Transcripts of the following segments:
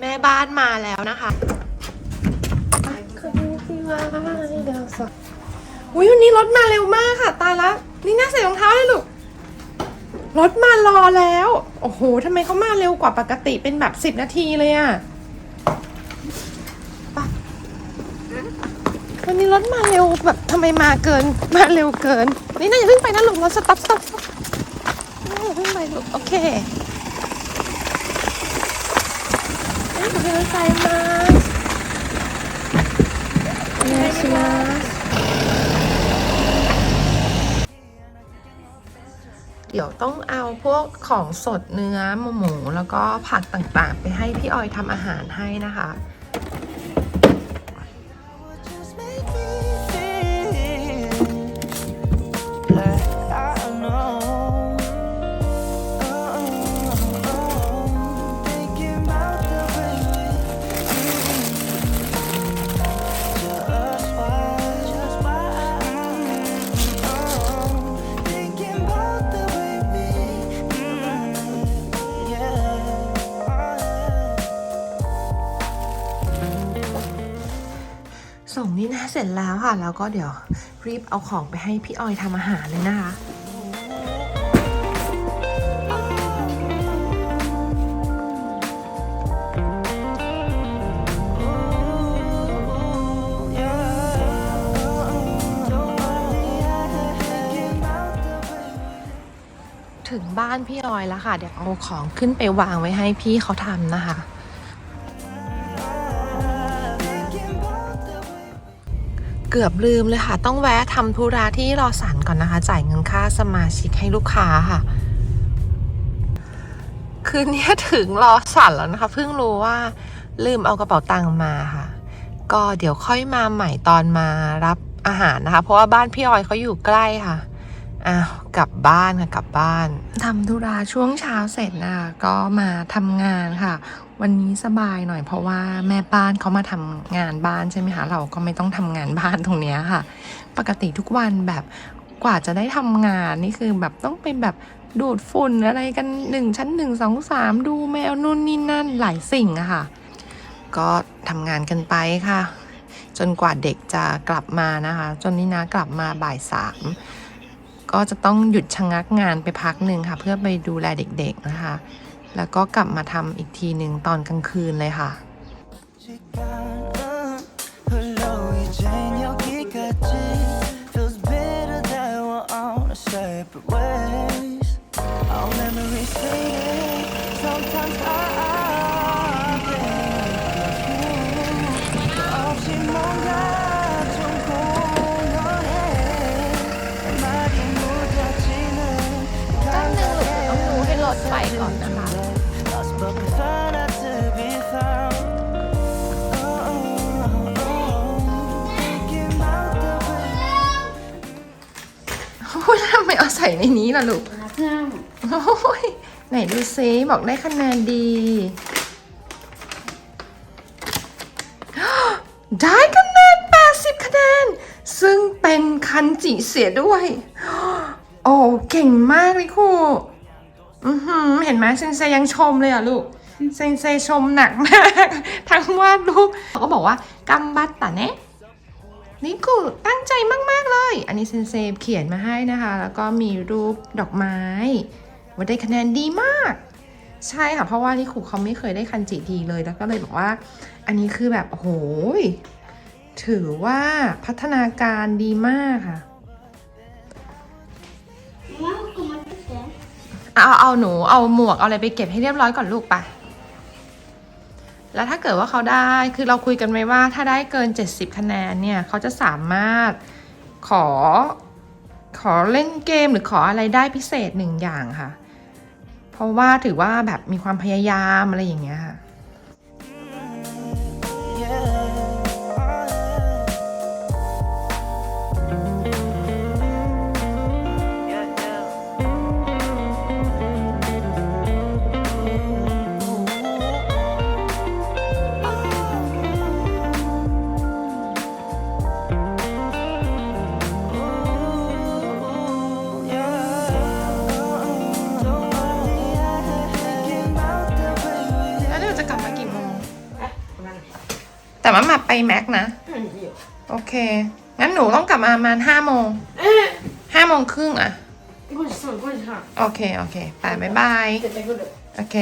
แม่บ้านมาแล้วนะคะคุณพี่ว่าเดี๋ยวสดอุ้ยวันนี้รถมาเร็วมากค่ะ ตายละนี่น่าใส่รองเท้าเลยลูก รถมารอแล้ว โอ้โหทำไมเขามาเร็วกว่าปกติเป็นแบบสิบนาทีเลยอะไปวันนี้รถมาเร็วแบบทำไมมาเกิน มาเร็วเกิน นี่น่าจะเพิ่งไปนะลูกเราสต็อปสต็อปอย่าเพิ่งไปลูกโอเค ざいます。お願いします。เดี๋ยวต้องเอาพวกของสดเนื้อหมู แล้วก็ผักต่างๆ ไปให้พี่ออยทำอาหารให้นะคะ สร็จแล้วค่ะ แล้วก็เดี๋ยวรีบเอาของไปให้พี่ออยทำอาหารเลยนะคะถึงบ้านพี่ออยแล้วค่ะ เดี๋ยวเอาของขึ้นไปวางไว้ให้พี่เขาทำนะคะ เกือบลืมเลยค่ะ ต้องแวะทำธุระที่รอสันก่อนนะคะ จ่ายเงินค่าสมาชิกให้ลูกค้าค่ะ คืนนี้ถึงรอสันแล้วนะคะ เพิ่งรู้ว่าลืมเอากระเป๋าตังค์มาค่ะ ก็เดี๋ยวค่อยมาใหม่ตอนมารับอาหารนะคะ เพราะว่าบ้านพี่ออยเขาอยู่ใกล้ค่ะ อ้าวกลับบ้านค่ะกลับบ้านทำธุระช่วงเช้าเสร็จนะคะก็มาทำงานค่ะ วันนี้สบายหน่อยเพราะว่าแม่บ้านเขามาทำงานบ้านใช่ไหมคะเราก็ไม่ต้องทำงานบ้านตรงเนี้ยค่ะ ปกติทุกวันแบบกว่าจะได้ทำงานนี่คือแบบต้องเป็นแบบดูดฝุ่นอะไรกันหนึ่งชั้นหนึ่งสองสามดูแมวนู่นนี่นั่นหลายสิ่งอะค่ะ ก็ทำงานกันไปค่ะ จนกว่าเด็กจะกลับมานะคะ จนนี่นะกลับมาบ่ายสาม ก็จะต้องหยุดชะงักงานไปพักหนึ่งค่ะ เพื่อไปดูแลเด็กๆนะคะ แล้วก็กลับมาทำอีกทีหนึ่งตอนกลางคืนเลยค่ะ Sometimes I, I อนนะคะ พูดทำไมเอาใส่ในนี้ล่ะลูกโอ้ยไหนดูซิบอกได้คะแนนดี ได้คะแนน 80 คะแนน ซึ่งเป็นคันจิเสียด้วย โอ้ เก่งมากเลยครู อือหือเห็นไหมเซนเซยังชมเลยอะลูก เซนเซชมหนักมาก ทั้งวาดรูปเขาก็บอกว่ากัมบัตตะเนะนี่กูตั้งใจมาก ๆ เลย อันนี้เซนเซเขียนมาให้นะคะ แล้วก็มีรูปดอกไม้ว่าได้คะแนนดีมาก ใช่ค่ะ เพราะว่านี่ครูเขาไม่เคยได้คันจิดีเลย แล้วก็เลยบอกว่า อันนี้คือแบบโอ้โหยถือว่าพัฒนาการดีมากค่ะ เอาเอาหนูเอาหมวกเอาอะไรไปเก็บให้เรียบร้อยก่อนลูกไป แล้วถ้าเกิดว่าเขาได้คือเราคุยกันไว้ว่าถ้าได้เกิน 70 คะแนนเนี่ยเขาจะสามารถขอขอเล่นเกมหรือขออะไรได้พิเศษหนึ่งอย่างค่ะ เพราะว่าถือว่าแบบมีความพยายามอะไรอย่างเงี้ยค่ะ แต่ว่ามาไปแม็กนะ โอเค งั้นหนูต้องกลับมาประมาณห้าโมงห้าโมงครึ่งอะโอเค โอเค ไปบ๊ายบาย โอเค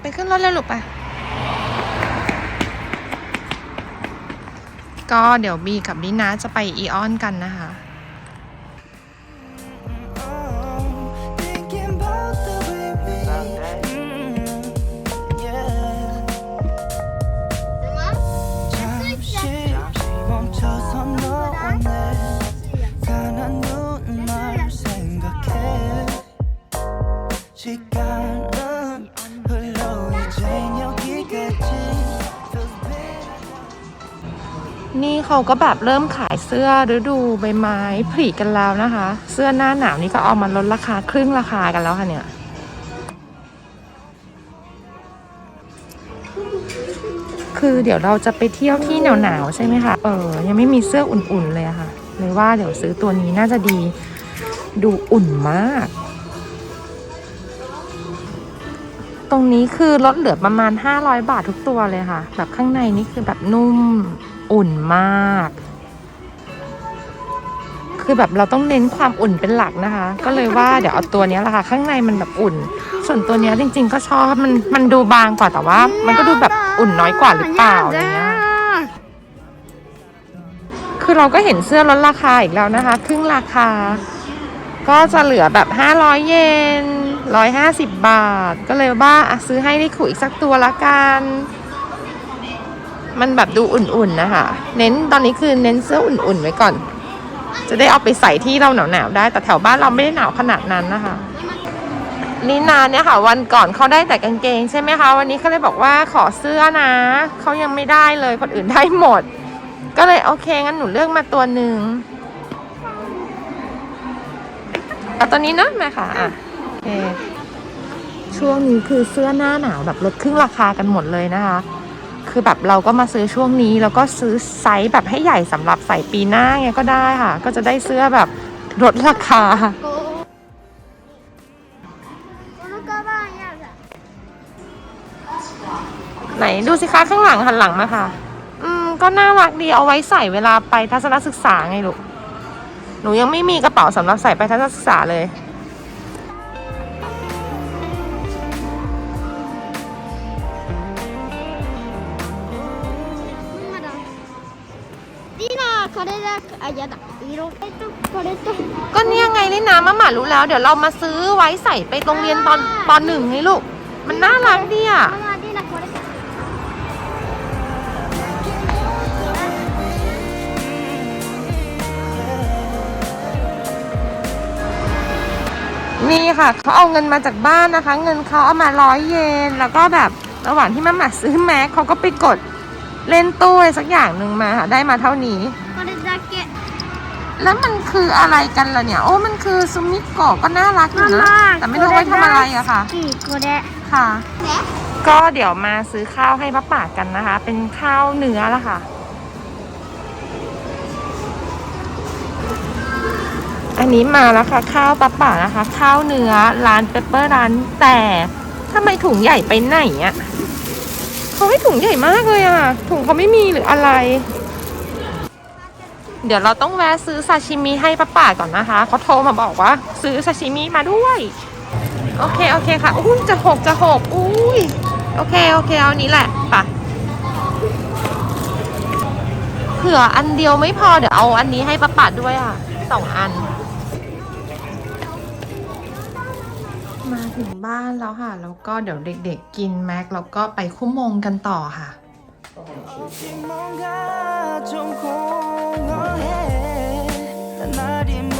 ไปขึ้นรถแล้วหรือปะ ก็เดี๋ยวบีกับลินาจะไปอีออนกันนะคะ นี่เขาก็แบบเริ่มขายเสื้อฤดูใบไม้ผลิกันแล้วนะคะ เสื้อหน้าหนาวนี่ก็เอามาลดราคาครึ่งราคากันแล้วค่ะเนี่ย คือเดี๋ยวเราจะไปเที่ยวที่หนาวๆใช่ไหมคะ เออ ยังไม่มีเสื้ออุ่นๆเลยะค่ะ เลยว่าเดี๋ยวซื้อตัวนี้น่าจะดี ดูอุ่นมาก ตรงนี้คือลดเหลือประมาณ 500 บาททุกตัวเลยค่ะ แบบข้างในนี่คือแบบนุ่ม อุ่นมาก คือแบบเราต้องเน้นความอุ่นเป็นหลักนะคะ ก็เลยว่าเดี๋ยวเอาตัวนี้แหละค่ะ ข้างในมันแบบอุ่น ส่วนตัวนี้จริง ๆ ก็ชอบมันมันดูบางกว่าแต่ว่า มันก็ดูแบบอุ่นน้อยกว่าหรือเปล่าอะไรเงี้ยคือเราก็เห็นเสื้อลดราคาอีกแล้วนะคะ ครึ่งราคา ก็จะเหลือแบบ 500 เยน150 บาท ก็เลยว่าซื้อให้ได้ขู่อีกสักตัวละกัน มันแบบดูอุ่นๆนะคะ เน้นตอนนี้คือเน้นเสื้ออุ่นๆไว้ก่อน จะได้เอาไปใส่ที่เราหนาวๆได้ แต่แถวบ้านเราไม่ได้หนาวขนาดนั้นนะคะลีนาเนี่ยค่ะวันก่อนเขาได้แต่กางเกงใช่ไหมคะ วันนี้เขาเลยบอกว่าขอเสื้อนะเขายังไม่ได้เลยคนอื่นได้หมด ก็เลยโอเคงั้นหนูเลือกมาตัวหนึ่งเอาตัวนี้เนะแม่ค่ะอะโอเคช่วงนี้คือเสื้อหน้าหนาวแบบลดครึ่งราคากันหมดเลยนะคะ คือแบบเราก็มาซื้อช่วงนี้ แล้วก็ซื้อไซส์แบบให้ใหญ่สำหรับใส่ปีหน้าไงก็ได้ค่ะ ก็จะได้เสื้อแบบลดราคา ไหนดูสิคะข้างหลังหันหลังมาค่ะ อืมก็น่ารักดีเอาไว้ใส่เวลาไปทัศนศึกษาไงลูก หนูยังไม่มีกระเป๋าสำหรับใส่ไปทัศนศึกษาเลย これだ。あ、やだ。色。えっと、これと。 ก็เนี่ยไงเลยนะมาหมารู้แล้ว เดี๋ยวเรามาซื้อไว้ใส่ไปโรงเรียนตอนตอนหนึ่งไงลูก มันน่ารักดีอ่ะ ママ、リナ、これ。 นี่ค่ะเขาเอาเงินมาจากบ้านนะคะ เงินเขาเอามาร้อยเยน แล้วก็แบบระหว่างที่มาหมาซื้อแม็กเขาก็ไปกดเล่นตู้อะไรสักอย่างหนึ่งมาค่ะได้มาเท่านี้ これだけ。 แล้วมันคืออะไรกันล่ะเนี่ย โอ้มันคือซุมิโกะก็น่ารักอยู่นะ แต่ไม่รู้ไว้ทำอะไรอะค่ะกีโกเดะค่ะ ก็เดี๋ยวมาซื้อข้าวให้ป้าป่ากันนะคะ เป็นข้าวเนื้อละค่ะ อันนี้มาแล้วค่ะ ข้าวป้าป่านะคะ ข้าวเนื้อร้านเปเปอร์ร้านแต่ทำไมถุงใหญ่ไปไหนอะเขาให้ถุงใหญ่มากเลยอะถุงเขาไม่มีหรืออะไร เดี๋ยวเราต้องแวะซื้อซาชิมิให้ป้าป่าก่อนนะคะเขาโทรมาบอกว่า ซื้อซาชิมิมาด้วย โอเคโอเคค่ะอุ้ยจะหกจะหกอุ้ยโอเคโอเคเอานี้แหละป่ะเผื่ออันเดียวไม่พอเดี๋ยวเอาอันนี้ให้ป้าป่าด้วยอะสองอัน มาถึงบ้านแล้วค่ะ แล้วก็เดี๋ยวเด็กๆกินแม็กแล้วก็ไปคุ้มมงกันต่อค่ะ 난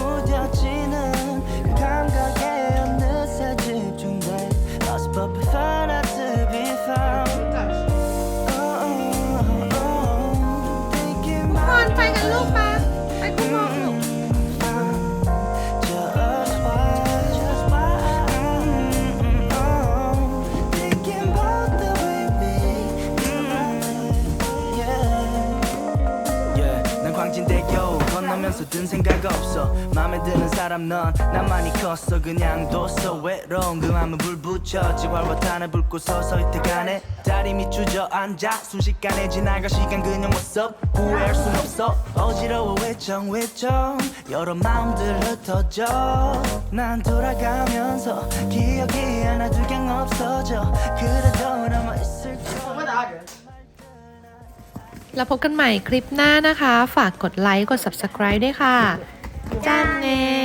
사람 넌 나만이 컸어 그냥 둬서 외로운 그 맘은 불붙여 지활화탄에 불고 서서히 태가네 자리 밑 주저앉아 순식간에 지나가 시간 그냥 what's up 후회할 순 없어 어지러워 외청 외청 여러 마음들 흩어져 난 돌아가면서 기억이 하나 둘 gang 없어져 그래도 남아있을 거 แล้วพบกันใหม่คลิปหน้านะคะ ฝากกดไลค์ กด subscribe ด้วยค่ะจ้าเน